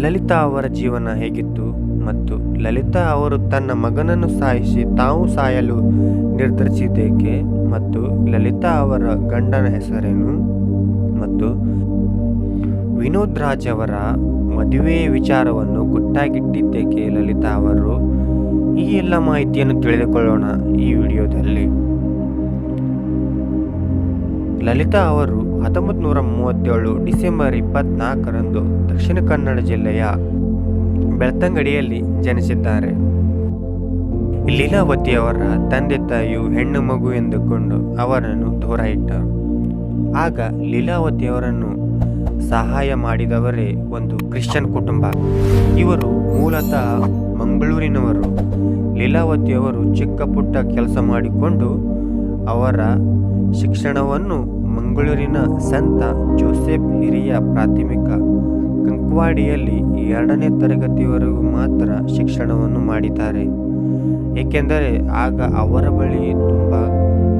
ಲಲಿತಾ ಅವರ ಜೀವನ ಹೇಗಿತ್ತು ಮತ್ತು ಲಲಿತಾ ಅವರು ತನ್ನ ಮಗನನ್ನು ಸಾಯಿಸಿ ತಾವು ಸಾಯಲು ನಿರ್ಧರಿಸಿದ್ದೇಕೆ ಮತ್ತು ಲಲಿತಾ ಅವರ ಗಂಡನ ಹೆಸರೇನು ಮತ್ತು ವಿನೋದ್ ರಾಜ್ ಅವರ ಮದುವೆಯ ವಿಚಾರವನ್ನು ಗುಟ್ಟಾಗಿಟ್ಟಿದ್ದೇಕೆ ಲಲಿತಾ ಅವರು? ಈ ಎಲ್ಲ ಮಾಹಿತಿಯನ್ನು ತಿಳಿದುಕೊಳ್ಳೋಣ ಈ ವಿಡಿಯೋದಲ್ಲಿ. ಲಲಿತಾ ಅವರು ಹತ್ತೊಂಬತ್ತು ನೂರ ಮೂವತ್ತೇಳು ಡಿಸೆಂಬರ್ ಇಪ್ಪತ್ನಾಲ್ಕರಂದು ದಕ್ಷಿಣ ಕನ್ನಡ ಜಿಲ್ಲೆಯ ಬೆಳ್ತಂಗಡಿಯಲ್ಲಿ ಜನಿಸಿದ್ದಾರೆ. ಲೀಲಾವತಿಯವರ ತಂದೆ ತಾಯಿಯು ಹೆಣ್ಣು ಮಗು ಎಂದುಕೊಂಡು ಅವರನ್ನು ದೂರ ಇಟ್ಟರು ಆಗ ಲೀಲಾವತಿಯವರನ್ನು ಸಹಾಯ ಮಾಡಿದವರೇ ಒಂದು ಕ್ರಿಶ್ಚಿಯನ್ ಕುಟುಂಬ. ಇವರು ಮೂಲತಃ ಮಂಗಳೂರಿನವರು. ಲೀಲಾವತಿಯವರು ಚಿಕ್ಕ ಪುಟ್ಟ ಕೆಲಸ ಮಾಡಿಕೊಂಡು ಅವರ ಶಿಕ್ಷಣವನ್ನು ಮಂಗಳೂರಿನ ಸಂತ ಜೋಸೆಫ್ ಹಿರಿಯ ಪ್ರಾಥಮಿಕ ಕಂಕ್ವಾಡಿಯಲ್ಲಿ ಎರಡನೇ ತರಗತಿವರೆಗೂ ಮಾತ್ರ ಶಿಕ್ಷಣವನ್ನು ಮಾಡಿದ್ದಾರೆ. ಏಕೆಂದರೆ ಆಗ ಅವರ ಬಳಿ ತುಂಬ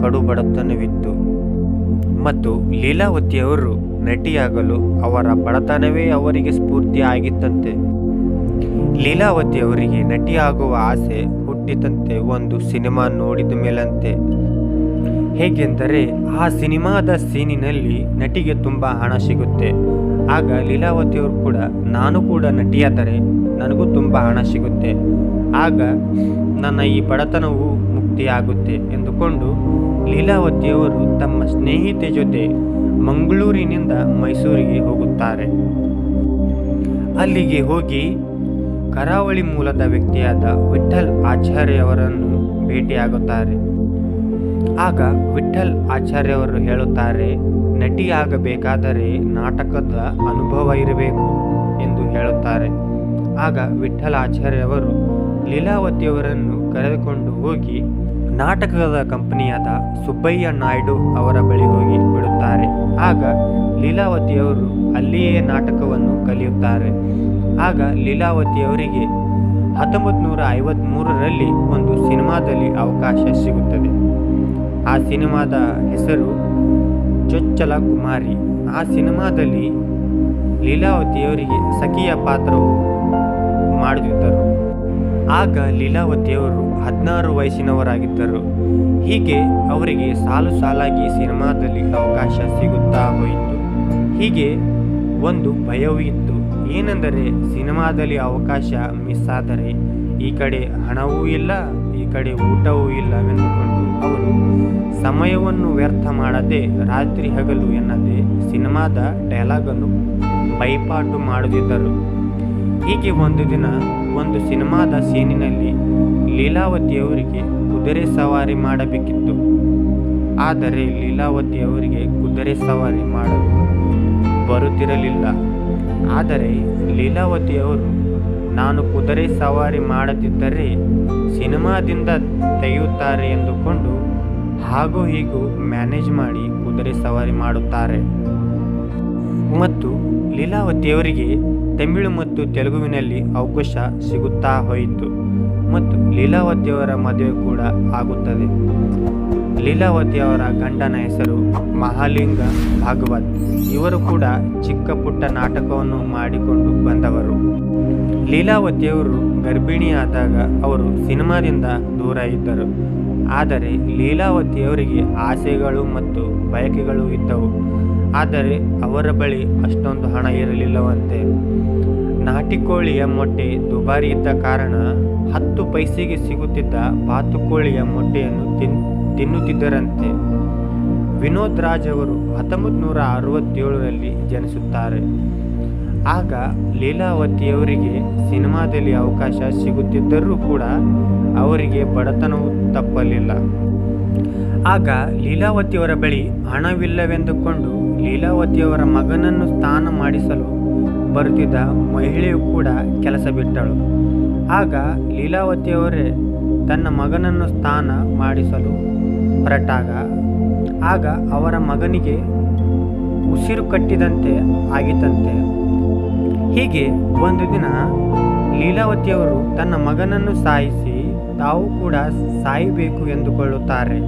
ಕಡು ಬಡತನವಿತ್ತು ಮತ್ತು ಲೀಲಾವತಿಯವರು ನಟಿಯಾಗಲು ಅವರ ಬಡತನವೇ ಅವರಿಗೆ ಸ್ಫೂರ್ತಿ ಆಗಿತ್ತಂತೆ. ಲೀಲಾವತಿಯವರಿಗೆ ನಟಿಯಾಗುವ ಆಸೆ ಹುಟ್ಟಿದಂತೆ ಒಂದು ಸಿನಿಮಾ ನೋಡಿದ ಮೇಲಂತೆ. ಹೇಗೆಂದರೆ ಆ ಸಿನಿಮಾದ ಸೀನಿನಲ್ಲಿ ನಟಿಗೆ ತುಂಬ ಹಣ ಸಿಗುತ್ತೆ. ಆಗ ಲೀಲಾವತಿಯವರು ಕೂಡ, ನಾನು ಕೂಡ ನಟಿಯಾದರೆ ನನಗೂ ತುಂಬ ಹಣ ಸಿಗುತ್ತೆ. ಆಗ ನನ್ನ ಈ ಬಡತನವು ಮುಕ್ತಿಯಾಗುತ್ತೆ ಎಂದುಕೊಂಡು ಲೀಲಾವತಿಯವರು ತಮ್ಮ ಸ್ನೇಹಿತೆ ಜೊತೆ ಮಂಗಳೂರಿನಿಂದ ಮೈಸೂರಿಗೆ ಹೋಗುತ್ತಾರೆ. ಅಲ್ಲಿಗೆ ಹೋಗಿ ಕರಾವಳಿ ಮೂಲದ ವ್ಯಕ್ತಿಯಾದ ವಿಠಲ್ ಆಚಾರ್ಯವರನ್ನು ಭೇಟಿಯಾಗುತ್ತಾರೆ. ಆಗ ವಿಠಲ್ ಆಚಾರ್ಯವರು ಹೇಳುತ್ತಾರೆ, ನಟಿಯಾಗಬೇಕಾದರೆ ನಾಟಕದ ಅನುಭವ ಇರಬೇಕು ಎಂದು ಹೇಳುತ್ತಾರೆ. ಆಗ ವಿಠಲ್ ಆಚಾರ್ಯವರು ಲೀಲಾವತಿಯವರನ್ನು ಕರೆದುಕೊಂಡು ಹೋಗಿ ನಾಟಕದ ಕಂಪನಿಯಾದ ಸುಬ್ಬಯ್ಯ ನಾಯ್ಡು ಅವರ ಬಳಿ ಹೋಗಿ ಬಿಡುತ್ತಾರೆ. ಆಗ ಲೀಲಾವತಿಯವರು ಅಲ್ಲಿಯೇ ನಾಟಕವನ್ನು ಕಲಿಯುತ್ತಾರೆ. ಆಗ ಲೀಲಾವತಿಯವರಿಗೆ ಹತ್ತೊಂಬತ್ತು ನೂರ ಐವತ್ತ್ಮೂರರಲ್ಲಿ ಒಂದು ಸಿನಿಮಾದಲ್ಲಿ ಅವಕಾಶ ಸಿಗುತ್ತದೆ. ಆ ಸಿನಿಮಾದ ಹೆಸರು ಚೊಚ್ಚಲ ಕುಮಾರಿ. ಆ ಸಿನಿಮಾದಲ್ಲಿ ಲೀಲಾವತಿಯವರಿಗೆ ಸಖಿಯ ಪಾತ್ರವು ಮಾಡುತ್ತಿದ್ದರು ಆಗ ಲೀಲಾವತಿಯವರು ಹದಿನಾರು ವಯಸ್ಸಿನವರಾಗಿದ್ದರು. ಹೀಗೆ ಅವರಿಗೆ ಸಾಲು ಸಾಲಾಗಿ ಸಿನಿಮಾದಲ್ಲಿ ಅವಕಾಶ ಸಿಗುತ್ತಾ ಹೋಯಿತು. ಹೀಗೆ ಒಂದು ಭಯವೂ ಇತ್ತು. ಏನೆಂದರೆ ಸಿನಿಮಾದಲ್ಲಿ ಅವಕಾಶ ಮಿಸ್ ಆದರೆ ಈ ಕಡೆ ಹಣವೂ ಇಲ್ಲ, ಈ ಕಡೆ ಊಟವೂ ಇಲ್ಲವೆಂದುಕೊಂಡು ಅವರು ಸಮಯವನ್ನು ವ್ಯರ್ಥ ಮಾಡದೆ ರಾತ್ರಿ ಹಗಲು ಎನ್ನದೆ ಸಿನಿಮಾದ ಡೈಲಾಗನ್ನು ಬೈಪಾಟು ಮಾಡುತ್ತಿದ್ದರು. ಹೀಗೆ ಒಂದು ದಿನ ಒಂದು ಸಿನಿಮಾದ ಸೀನಿನಲ್ಲಿ ಲೀಲಾವತಿಯವರಿಗೆ ಕುದುರೆ ಸವಾರಿ ಮಾಡಬೇಕಿತ್ತು. ಆದರೆ ಲೀಲಾವತಿಯವರಿಗೆ ಕುದುರೆ ಸವಾರಿ ಮಾಡಲು ಬರುತ್ತಿರಲಿಲ್ಲ. ಆದರೆ ಲೀಲಾವತಿಯವರು ನಾನು ಕುದುರೆ ಸವಾರಿ ಮಾಡದಿದ್ದರೆ ಸಿನಿಮಾದಿಂದ ತೆಗೆಯುತ್ತಾರೆ ಎಂದುಕೊಂಡು ಹಾಗೂ ಹೀಗೂ ಮ್ಯಾನೇಜ್ ಮಾಡಿ ಕುದುರೆ ಸವಾರಿ ಮಾಡುತ್ತಾರೆ. ಮತ್ತು ಲೀಲಾವತಿಯವರಿಗೆ ತಮಿಳು ಮತ್ತು ತೆಲುಗುವಿನಲ್ಲಿ ಅವಕಾಶ ಸಿಗುತ್ತಾ ಹೋಯಿತು. ಮತ್ತು ಲೀಲಾವತಿಯವರ ಮದುವೆ ಕೂಡ ಆಗುತ್ತದೆ. ಲೀಲಾವತಿಯವರ ಗಂಡನ ಹೆಸರು ಮಹಾಲಿಂಗ ಭಾಗವತ್. ಇವರು ಕೂಡ ಚಿಕ್ಕ ಪುಟ್ಟ ನಾಟಕವನ್ನು ಮಾಡಿಕೊಂಡು ಬಂದವರು. ಲೀಲಾವತಿಯವರು ಗರ್ಭಿಣಿಯಾದಾಗ ಅವರು ಸಿನಿಮಾದಿಂದ ದೂರ ಇದ್ದರು. ಆದರೆ ಲೀಲಾವತಿಯವರಿಗೆ ಆಸೆಗಳು ಮತ್ತು ಬಯಕೆಗಳು ಇದ್ದವು. ಆದರೆ ಅವರ ಬಳಿ ಅಷ್ಟೊಂದು ಹಣ ಇರಲಿಲ್ಲವಂತೆ. ನಾಟಿಕೋಳಿಯ ಮೊಟ್ಟೆ ದುಬಾರಿ ಇದ್ದ ಕಾರಣ ಹತ್ತು ಪೈಸೆಗೆ ಸಿಗುತ್ತಿದ್ದ ಬಾತುಕೋಳಿಯ ಮೊಟ್ಟೆಯನ್ನು ತಿನ್, ತಿನ್ನುತ್ತಿದ್ದರಂತೆ. ವಿನೋದ್ ರಾಜ್ ಅವರು ಹತ್ತೊಂಬತ್ತು ನೂರ ಅರವತ್ತೇಳರಲ್ಲಿ ಜನಿಸುತ್ತಾರೆ. ಆಗ ಲೀಲಾವತಿಯವರಿಗೆ ಸಿನಿಮಾದಲ್ಲಿ ಅವಕಾಶ ಸಿಗುತ್ತಿದ್ದರೂ ಕೂಡ ಅವರಿಗೆ ಬಡತನವು ತಪ್ಪಲಿಲ್ಲ. ಆಗ ಲೀಲಾವತಿಯವರ ಬಳಿ ಹಣವಿಲ್ಲವೆಂದುಕೊಂಡು ಲೀಲಾವತಿಯವರ ಮಗನನ್ನು ಸ್ನಾನ ಮಾಡಿಸಲು ಬರುತ್ತಿದ್ದ ಮಹಿಳೆಯು ಕೂಡ ಕೆಲಸ ಬಿಟ್ಟಳು. ಆಗ ಲೀಲಾವತಿಯವರೇ ತನ್ನ ಮಗನನ್ನು ಸ್ನಾನ ಮಾಡಿಸಲು ಹೊರಟಾಗ, ಆಗ ಅವರ ಮಗನಿಗೆ ಉಸಿರು ಕಟ್ಟಿದಂತೆ ಆಗಿತ್ತಂತೆ. ಹೀಗೆ ಒಂದು ದಿನ ಲೀಲಾವತಿಯವರು ತನ್ನ ಮಗನನ್ನು ಸಾಯಿಸಿ ತಾವು ಕೂಡ ಸಾಯಬೇಕು ಎಂದುಕೊಳ್ಳುತ್ತಾರೆ.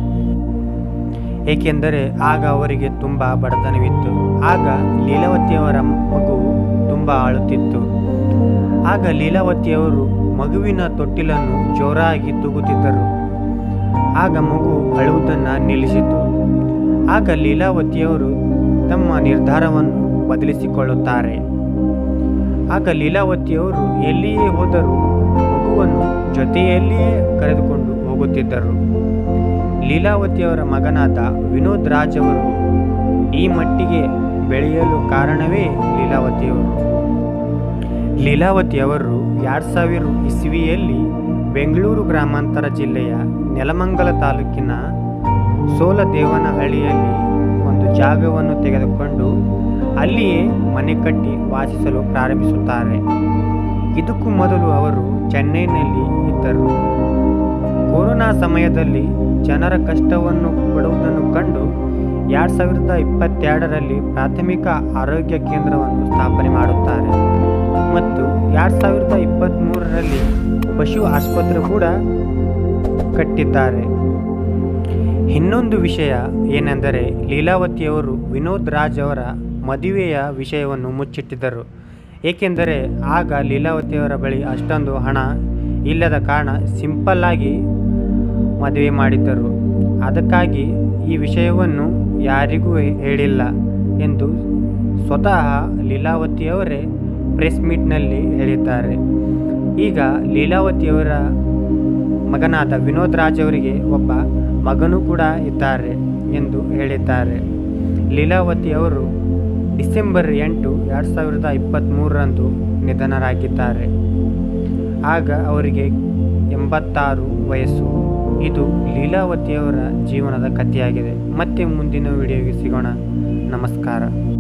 ಏಕೆಂದರೆ ಆಗ ಅವರಿಗೆ ತುಂಬ ಬಡತನವಿತ್ತು. ಆಗ ಲೀಲಾವತಿಯವರ ಮಗು ತುಂಬ ಆಳುತ್ತಿತ್ತು. ಆಗ ಲೀಲಾವತಿಯವರು ಮಗುವಿನ ತೊಟ್ಟಿಲನ್ನು ಜೋರಾಗಿ ತೂಗುತ್ತಿದ್ದರು. ಆಗ ಮಗು ಅಳುವುದನ್ನು ನಿಲ್ಲಿಸಿತು. ಆಗ ಲೀಲಾವತಿಯವರು ತಮ್ಮ ನಿರ್ಧಾರವನ್ನು ಬದಲಿಸಿಕೊಳ್ಳುತ್ತಾರೆ. ಆಗ ಲೀಲಾವತಿಯವರು ಎಲ್ಲಿಯೇ ಹೋದರೂ ಮಗುವನ್ನು ಜೊತೆಯಲ್ಲಿಯೇ ಕರೆದುಕೊಂಡು ಹೋಗುತ್ತಿದ್ದರು. ಲೀಲಾವತಿಯವರ ಮಗನಾದ ವಿನೋದ್ ರಾಜ್ ಅವರು ಈ ಮಟ್ಟಿಗೆ ಬೆಳೆಯಲು ಕಾರಣವೇ ಲೀಲಾವತಿಯವರು. ಲೀಲಾವತಿಯವರು ಎರಡು ಸಾವಿರ ಇಸ್ವಿಯಲ್ಲಿ ಬೆಂಗಳೂರು ಗ್ರಾಮಾಂತರ ಜಿಲ್ಲೆಯ ನೆಲಮಂಗಲ ತಾಲೂಕಿನ ಸೋಲದೇವನಹಳ್ಳಿಯಲ್ಲಿ ಒಂದು ಜಾಗವನ್ನು ತೆಗೆದುಕೊಂಡು ಅಲ್ಲಿಯೇ ಮನೆ ಕಟ್ಟಿ ವಾಸಿಸಲು ಪ್ರಾರಂಭಿಸುತ್ತಾರೆ. ಇದಕ್ಕೂ ಮೊದಲು ಅವರು ಚೆನ್ನೈನಲ್ಲಿ ಇದ್ದರು. ಕೊರೋನಾ ಸಮಯದಲ್ಲಿ ಜನರ ಕಷ್ಟವನ್ನು ಪಡುವುದನ್ನು ಕಂಡು ಎರಡು ಸಾವಿರದ ಇಪ್ಪತ್ತೆರಡರಲ್ಲಿ ಪ್ರಾಥಮಿಕ ಆರೋಗ್ಯ ಕೇಂದ್ರವನ್ನು ಸ್ಥಾಪನೆ ಮಾಡುತ್ತಾರೆ. ಮತ್ತು ಎರಡು ಸಾವಿರದ ಇಪ್ಪತ್ತ್ಮೂರರಲ್ಲಿ ಪಶು ಆಸ್ಪತ್ರೆ ಕೂಡ ಕಟ್ಟಿದ್ದಾರೆ. ಇನ್ನೊಂದು ವಿಷಯ ಏನೆಂದರೆ ಲೀಲಾವತಿಯವರು ವಿನೋದ್ ರಾಜ್ ಅವರ ಮದುವೆಯ ವಿಷಯವನ್ನು ಮುಚ್ಚಿಟ್ಟಿದ್ದರು. ಏಕೆಂದರೆ ಆಗ ಲೀಲಾವತಿಯವರ ಬಳಿ ಅಷ್ಟೊಂದು ಹಣ ಇಲ್ಲದ ಕಾರಣ ಸಿಂಪಲ್ಲಾಗಿ ಮದುವೆ ಮಾಡಿದ್ದರು. ಅದಕ್ಕಾಗಿ ಈ ವಿಷಯವನ್ನು ಯಾರಿಗೂ ಹೇಳಿಲ್ಲ ಎಂದು ಸ್ವತಃ ಲೀಲಾವತಿಯವರೇ ಪ್ರೆಸ್ ಮೀಟ್ನಲ್ಲಿ ಹೇಳಿದ್ದಾರೆ. ಈಗ ಲೀಲಾವತಿಯವರ ಮಗನಾದ ವಿನೋದ್ ರಾಜ್ ಅವರಿಗೆ ಒಬ್ಬ ಮಗನೂ ಕೂಡ ಇದ್ದಾರೆ ಎಂದು ಹೇಳಿದ್ದಾರೆ. ಲೀಲಾವತಿ ಅವರು ಡಿಸೆಂಬರ್ ಎಂಟು ಎರಡು ಸಾವಿರದ ಇಪ್ಪತ್ತ್ಮೂರರಂದು ನಿಧನರಾಗಿದ್ದಾರೆ. ಆಗ ಅವರಿಗೆ ಎಂಬತ್ತಾರು ವಯಸ್ಸು. ಇದು ಲೀಲಾವತಿಯವರ ಜೀವನದ ಕಥೆಯಾಗಿದೆ. ಮತ್ತೆ ಮುಂದಿನ ವಿಡಿಯೋಗೆ ಸಿಗೋಣ. ನಮಸ್ಕಾರ.